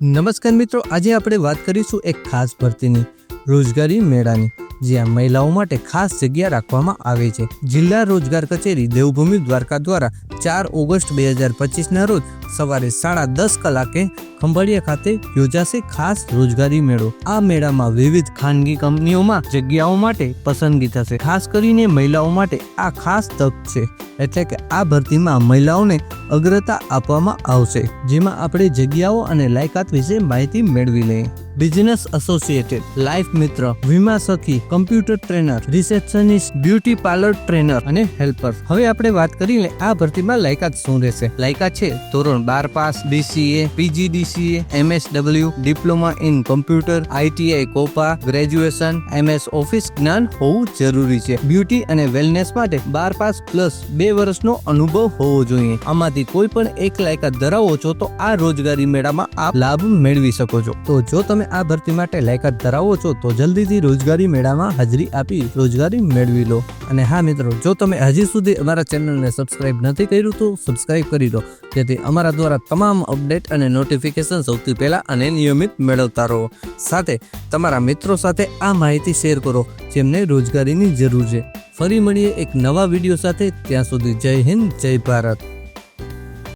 નમસ્કાર મિત્રો આજે આપણે વાત કરીશું એક ખાસ ભરતીની રોજગારી મેળાની. જ્યાં મહિલાઓ માટે ખાસ જગ્યા રાખવામાં આવે છે. જિલ્લા રોજગાર કચેરી દેવભૂમિ દ્વારકા દ્વારા ચાર ઓગસ્ટ બે હજાર પચીસના રોજ સવારે સાડા દસ કલાકે ખંભાળિયા ખાતે યોજાશે ખાસ રોજગારી મેળો. આ મેળામાં વિવિધ ખાનગી કંપનીઓમાં જગ્યાઓ માટે પસંદગી થશે. ખાસ કરીને મહિલાઓ માટે આ ખાસ તક છે. એટલે કે આ ભરતીમાં મહિલાઓને અગ્રતા આપવામાં આવશે. જેમાં આપણે જગ્યાઓ અને લાયકાત વિશે માહિતી મેળવી લઈએ. બિઝનેસ એસોસિએટેડ, લાઈફ મિત્ર, વીમા સખી, computer trainer, receptionist, beauty parlour trainer અને હેલ્પર. હવે આપણે વાત કરી લે આ ભરતીમાં લાયકાત શું રહેશે? લાયકાત છે ધોરણ બાર pass BCA PGDCA MSW diploma in computer ITI COPA, graduation MS office જ્ઞાન હોવું જરૂરી છે. બ્યુટી અને વેલનેસ માટે બાર પાસ પ્લસ બે વર્ષનો અનુભવ હોવો જોઈએ. આમાંથી કોઈ પણ એક લાયકાત ધરાવો છો તો આ રોજગારી મેળામાં આપ લાભ મેળવી શકો છો. તો જો તમે આ ભરતી માટે લાયકાત ધરાવો છો, તો જલ્દીથી રોજગારી મેળામાં હાજરી આપી રોજગારી મેળવી લો. અને હા મિત્રો, જો તમે હજી સુધી અમારા ચેનલને સબસ્ક્રાઇબ નથી કર્યું, તો સબસ્ક્રાઇબ કરી દો. જેથી અમારા દ્વારા તમામ અપડેટ અને નોટિફિકેશન સૌથી પહેલાં અને નિયમિત મેળવતા રહો. સાથે તમારા મિત્રો સાથે આ માહિતી શેર કરો, જેમને રોજગારીની જરૂર છે. ફરી મળીએ એક નવા વીડિયો સાથે. ત્યાં સુધી જય હિન્દ, જય ભારત.